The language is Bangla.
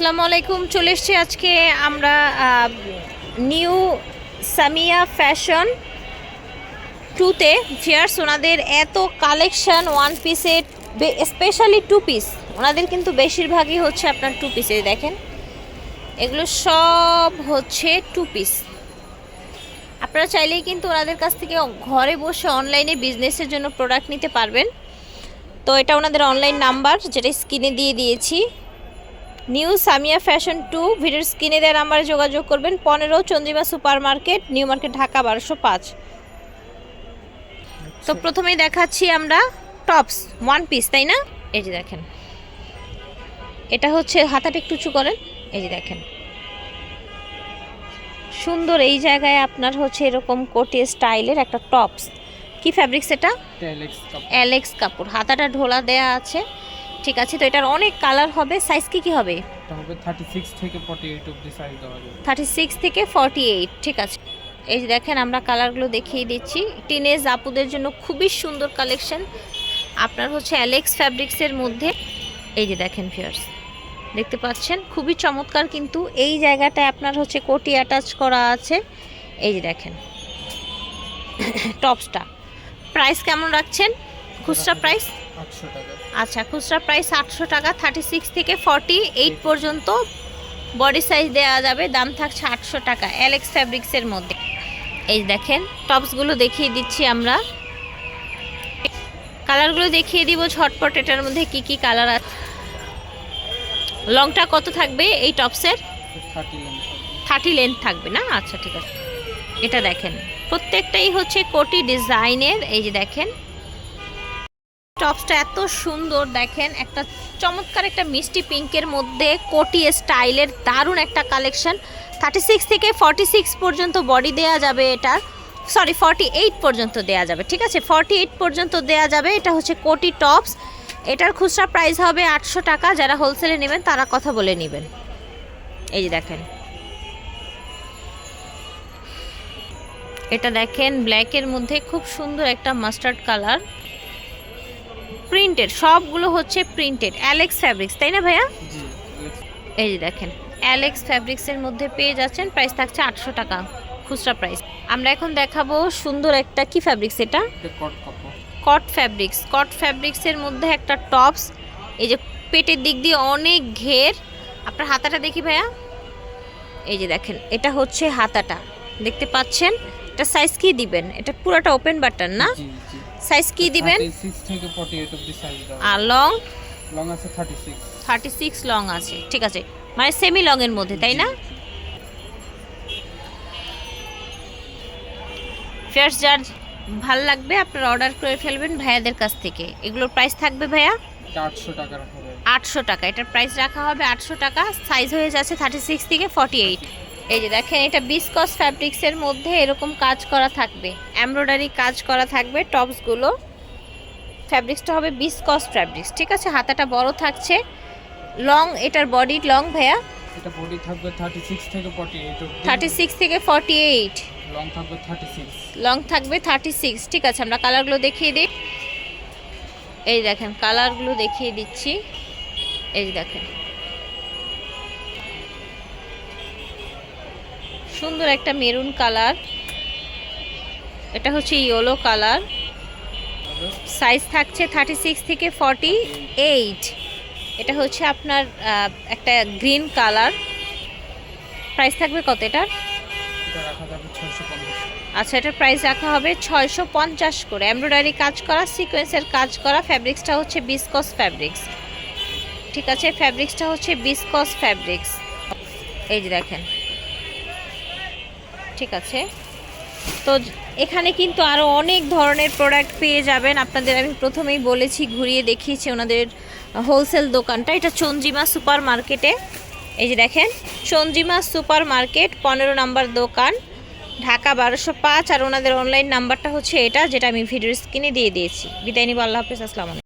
আসসালামু আলাইকুম, চলে এসছি আজকে আমরা নিউ সামিয়া ফ্যাশন টুতে। ফিয়ার্স ওনাদের এত কালেকশন ওয়ান পিসের স্পেশালি টু পিস ওনাদের কিন্তু বেশিরভাগই হচ্ছে আপনার টু পিসে দেখেন। এগুলো সব হচ্ছে টু পিস আপনারা চাইলেই কিন্তু ওনাদের কাছ থেকে ঘরে বসে অনলাইনে বিজনেসের জন্য প্রোডাক্ট নিতে পারবেন। তো এটা ওনাদের অনলাইন নাম্বার যেটা স্ক্রিনে দিয়ে দিয়েছি। নিউ সামিয়া ফ্যাশন টু ভিডিওর স্ক্রিনে দেওয়া নাম্বারে যোগাযোগ করবেন পনেরো Chandrima super market new market Dhaka বারোশো পাঁচ। তো প্রথমেই দেখাচ্ছি আমরা টপস ওয়ান পিস তাই না? এই যে দেখেন। এটা হচ্ছে হাতাটা একটু উঁচু করেন এই যে দেখেন। সুন্দর এই জায়গায় আপনার হচ্ছে এরকম কোটি স্টাইলের একটা টপস। কি ফ্যাব্রিক্স এটা অ্যালেক্স কাপড়। হাতাটা ঢোলা দেয়া আছে। ঠিক আছে তো এটার অনেক কালার হবে। সাইজ কি কি হবে? এটা হবে 36 থেকে 48 অবধি সাইজ দেওয়া যাবে। থার্টি সিক্স থেকে ফর্টি এইট ঠিক আছে। এই যে দেখেন আমরা কালারগুলো দেখিয়ে দিচ্ছি। টিনেজ আপুদের জন্য খুবই সুন্দর কালেকশন আপনার হচ্ছে অ্যালেক্স ফ্যাব্রিক্সের মধ্যে। এই যে দেখেন ফিয়ার্স দেখতে পাচ্ছেন? খুবই চমৎকার কিন্তু। এই জায়গাটায় আপনার হচ্ছে কোটি অ্যাটাচ করা আছে। এই যে দেখেন টপসটা প্রাইস কেমন রাখছেন? খুচরা প্রাইস 800 টাকা আচ্ছা খুচরা প্রাইস আটশো টাকা থার্টি সিক্স থেকে ফর্টি এইট পর্যন্ত বডি সাইজ দেওয়া যাবে দাম থাকছে আটশো টাকা অ্যালেক্স ফ্যাব্রিক্সের মধ্যে। এই দেখেন টপসগুলো দেখিয়ে দিচ্ছি আমরা। কালারগুলো দেখিয়ে দিব ঝটপট এটার মধ্যে কি কি কালার আছে লংটা কত থাকবে এই টপসের 30 লেন্থ হবে থার্টি লেন্থ থাকবে না? আচ্ছা ঠিক আছে। এটা দেখেন প্রত্যেকটাই হচ্ছে কোটি ডিজাইনের এই যে দেখেন। টপসটা এত সুন্দর, দেখেন, একটা চমৎকার একটা মিষ্টি পিঙ্কের মধ্যে কোটি স্টাইলের দারুণ একটা কালেকশন। থার্টি সিক্স থেকে ফর্টি সিক্স পর্যন্ত বডি দেয়া যাবে এটার সরি ফর্টি এইট পর্যন্ত দেয়া যাবে, ঠিক আছে? ফর্টি এইট পর্যন্ত দেয়া যাবে, এটা হচ্ছে কোটি টপস। এটার খুচরা প্রাইস হবে আটশো টাকা, যারা হোলসেলে নেবেন, তারা কথা বলে নেবেন। এই যে দেখেন। এটা দেখেন ব্ল্যাকের মধ্যে খুব সুন্দর একটা মাস্টার্ড কালার প্রিন্টেড সবগুলো হচ্ছে প্রিন্টেড অ্যালেক্স ফ্যাব্রিক্স তাই না ভাইয়া? এই যে দেখেন অ্যালেক্স ফ্যাব্রিক্সের মধ্যে পেয়ে যাচ্ছেন প্রাইস থাকছে আটশো টাকা খুচরা প্রাইস আমরা এখন দেখাবো সুন্দর একটা কি ফ্যাব্রিক্স এটা? কট ফ্যাব্রিক্স কট ফ্যাব্রিক্সের মধ্যে একটা টপস এই যে পেটের দিক দিয়ে অনেক ঘের। আপনার হাতাটা দেখি ভাইয়া। এই যে দেখেন এটা হচ্ছে হাতাটা দেখতে পাচ্ছেন? এটা সাইজ কি দিবেন? এটা পুরোটা ওপেন বাটন না? সাইজ কি দিবেন? 36 থেকে 48 অবধি সাইজ আর লং লং আছে 36 থার্টি সিক্স লং আছে। ঠিক আছে। মানে সেমি লং এর মধ্যে তাই না? জি, জি। ফেয়ার্স যার ভালো লাগবে? আপনারা অর্ডার করে ফেলবেন ভাইয়াদের কাছ থেকে। এগুলোর প্রাইস থাকবে ভাইয়া? এটা 800 টাকার হবে। আটশো টাকা। এটার প্রাইস রাখা হবে আটশো টাকা। সাইজ হয়ে যাচ্ছে থার্টি সিক্স থেকে ফর্টি এইট এই যে দেখেন এটা বিসকস ফ্যাব্রিক্সের মধ্যে এরকম কাজ করা থাকবে। এমব্রয়ডারি কাজ করা থাকবে টপসগুলো ফ্যাব্রিক্সটা হবে বিসকস ফ্যাব্রিক্স ঠিক আছে? হাতাটা বড় থাকছে। লং এটার বডি লং ভাইয়া? এটা বডি থাকবে 36 থেকে 48 অবধি। থার্টি সিক্স থেকে ফর্টি এইট লং থাকবে 36 লং থাকবে থার্টি সিক্স ঠিক আছে? আমরা কালারগুলো দেখিয়ে দিই। এই দেখেন কালারগুলো দেখিয়ে দিচ্ছি। এই দেখেন। সুন্দর একটা মেরুন কালার। এটা হচ্ছে ইয়েলো কালার। সাইজ থাকছে থার্টি সিক্স থেকে ফর্টি এইট এটা হচ্ছে আপনার একটা গ্রিন কালার। প্রাইস থাকবে কত এটার? এটা রাখা যাবে 650 আচ্ছা এটার প্রাইস রাখা হবে ছয়শো পঞ্চাশ করে। এমব্রয়ডারি কাজ করা সিকোয়েন্সের কাজ করা ফ্যাব্রিক্সটা হচ্ছে বিসকস ফ্যাব্রিক্স ঠিক আছে ফ্যাব্রিক্সটা হচ্ছে বিসকস ফ্যাব্রিক্স এই যে দেখেন। ঠিক আছে। তো এখানে কিন্তু আরও অনেক ধরনের প্রোডাক্ট পেয়ে যাবেন। আপনাদের আমি প্রথমেই বলেছি, ঘুরিয়ে দেখিয়েছি ওনাদের হোলসেল দোকানটা। এটা চন্দ্রিমা সুপার মার্কেটে এই যে দেখেন চন্দ্রিমা সুপার মার্কেট পনেরো নম্বর দোকান, ঢাকা বারোশো পাঁচ। আর ওনাদের অনলাইন নাম্বারটা হচ্ছে এটা, যেটা আমি ভিডিওর স্ক্রিনে দিয়ে দিয়েছি। বিদায় নিব, আল্লাহ হাফিজ, আসসালামু